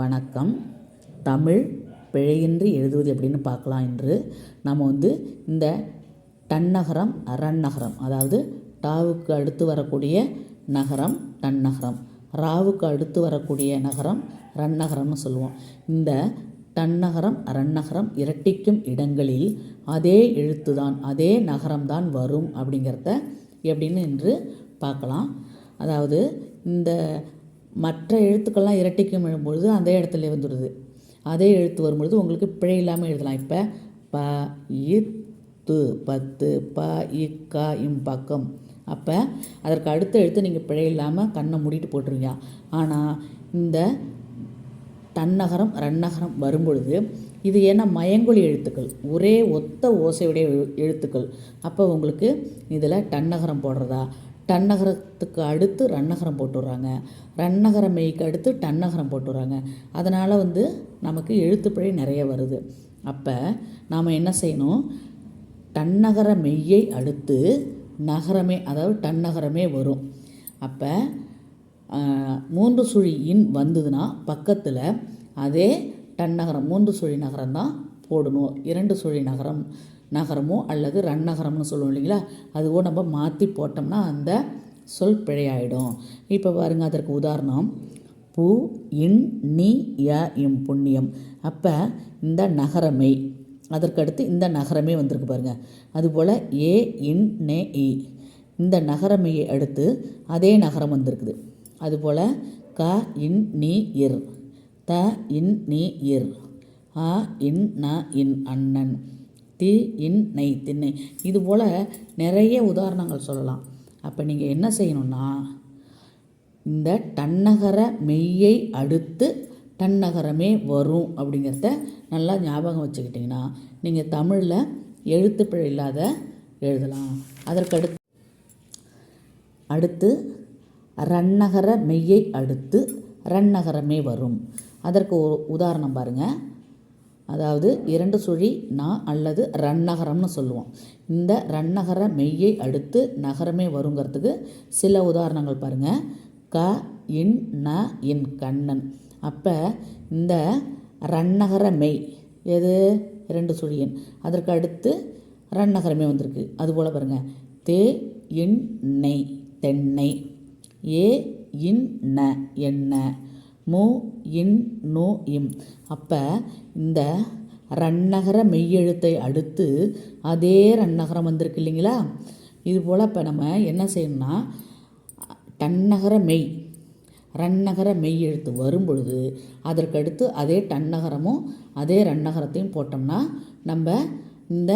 வணக்கம். தமிழ் பிழையின்றி எழுதுவது எப்படின்னு பார்க்கலாம் என்று நம்ம வந்து இந்த தன்னகரம் அரண்நகரம் அதாவது டாவுக்கு அடுத்து வரக்கூடிய நகரம் தன்னகரம் ராவுக்கு அடுத்து வரக்கூடிய நகரம் ரன்னகரம்னு சொல்லுவோம். இந்த தன்னகரம் அரண்நகரம் இரட்டிக்கும் இடங்களில் அதே எழுத்து தான் அதே நகரம்தான் வரும் அப்படிங்கிறத எப்படின்னு என்று பார்க்கலாம். அதாவது இந்த மற்ற எழுத்துக்கள்லாம் இரட்டிக்கும் எழும்பொழுது அந்த இடத்துல வந்துடுது. அதே எழுத்து வரும்பொழுது உங்களுக்கு பிழை இல்லாமல் எழுதலாம். இப்போ ப இத்து பத்து ப இக்கா இம் பக்கம். அப்போ அதற்கு அடுத்த எழுத்து நீங்கள் பிழை இல்லாமல் கண்ணை மூடிட்டு போட்டுருவீங்க ஆனால் இந்த தன்னகரம் ரன்னகரம் வரும்பொழுது இது ஏன்னா மயங்கொழி எழுத்துக்கள். ஒரே ஒத்த ஓசையுடைய எழு- எழுத்துக்கள். அப்போ உங்களுக்கு இதில் டன்னகரம் போடுறதா? டன்னகரத்துக்கு அடுத்து ரன்னகரம் போட்டுடுறாங்க ரன்னகர மெய்க்கு அடுத்து டன்னகரம் போட்டுடுறாங்க அதனால் வந்து நமக்கு எழுத்துப்பிழை நிறைய வருது. அப்போ நாம் என்ன செய்யணும்? டன்னகர மெய்யை அடுத்து நகரமே அதாவது டன்னகரமே வரும். அப்போ மூன்று சுழி இன் வந்ததுன்னா பக்கத்தில் அதே டன்னகரம் மூன்று சுழி நகரம் தான் போடணும். இரண்டு சுழி நகரம். நகரமோ அல்லது ரன்னகரம்னு சொல்லுவோம் இல்லைங்களா? அதுவோ நம்ம மாற்றி போட்டோம்னா அந்த சொல் பிழையாயிடும். இப்போ பாருங்கள் அதற்கு உதாரணம். பூ இன் நீ ய இம் புண்ணியம். அப்போ இந்த நகரமை அதற்கடுத்து இந்த நகரமே வந்திருக்கு பாருங்கள் அதுபோல் ஏ இன் நே இ. இந்த நகரமையை அடுத்து அதே நகரம் வந்திருக்குது. அதுபோல் க இன் நீ இர். த இன் நீ இர். ஆ இன் ந இன் அண்ணன். தி இன் நை திண்ணை. இது போல் நிறைய உதாரணங்கள் சொல்லலாம். அப்போ நீங்கள் என்ன செய்யணும்னா இந்த தன்னகர மெய்யை அடுத்து தன்னகரமே வரும் அப்படிங்கிறத நல்லா ஞாபகம் வச்சுக்கிட்டிங்கன்னா நீங்கள் தமிழில் எழுத்துப்பிழை இல்லாத எழுதலாம். அதற்கடுத்து அடுத்து ரன்னகர மெய்யை அடுத்து ரன்னகரமே வரும். அதற்கு ஒரு உதாரணம் பாருங்கள் அதாவது இரண்டு சுழி நா அல்லது ரன்னகரம்னு சொல்லுவோம். இந்த ரன்னகர மெய்யை அடுத்து நகரமே வருங்கிறதுக்கு சில உதாரணங்கள் பாருங்கள் க இன் ந இன் கண்ணன். அப்போ இந்த ரன்னகர மெய் எது? இரண்டு சுழியன். அதற்கு அடுத்து ரன்னகரமே வந்திருக்கு. அதுபோல் பாருங்கள் தே இன் நெய் தென்னை. ஏ இன் ந என்ன மு இன் நோ இம். அப்போ இந்த ரன்னகர மெய்யெழுத்தை அடுத்து அதே ரன்னகரம் வந்திருக்கு இல்லைங்களா? இது போல் இப்போ நம்ம என்ன செய்யணும்னா டன்னகர மெய் ரன்னகர மெய் எழுத்து வரும்பொழுது அதற்கடுத்து அதே டன்னகரமும் அதே ரன்னகரத்தையும் போட்டோம்னா நம்ம இந்த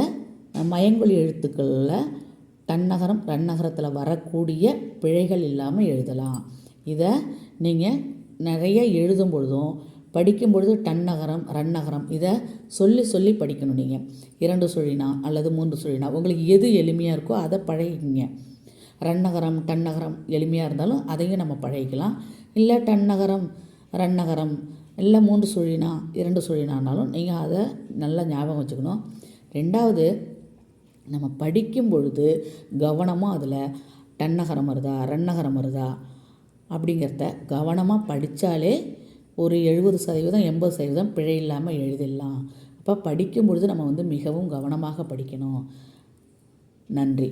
மயங்கொழி எழுத்துக்களில் தன்னகரம் ரன்னகரத்தில் வரக்கூடிய பிழைகள் இல்லாமல் எழுதலாம். இதை நீங்கள் நிறைய எழுதும் பொழுதும் படிக்கும் பொழுது டன்னகரம் ரன்னகரம் இதை சொல்லி சொல்லி படிக்கணும் நீங்கள் இரண்டு சொல்லினா அல்லது மூன்று சொல்லினா உங்களுக்கு எது எளிமையாக இருக்கோ அதை பழகிக்கிங்க. ரன்னகரம் டன்னகரம் எளிமையாக இருந்தாலும் அதையும் நம்ம பழகிக்கலாம். இல்லை டன்னகரம் ரன்னகரம் இல்லை மூன்று சொல்லினா இரண்டு சொல்லினானாலும் நீங்கள் அதை நல்லா ஞாபகம் வச்சுக்கணும். ரெண்டாவது நம்ம படிக்கும் பொழுது கவனமாக அதில் டன்னகரம் வருதா ரன்னகரம் வருதா அப்படிங்கிறத கவனமாக படித்தாலே ஒரு எழுபது சதவீதம் எண்பது சதவீதம் பிழை இல்லாமல் எழுதிடலாம். அப்போ படிக்கும் பொழுது நம்ம வந்து மிகவும் கவனமாக படிக்கணும். நன்றி.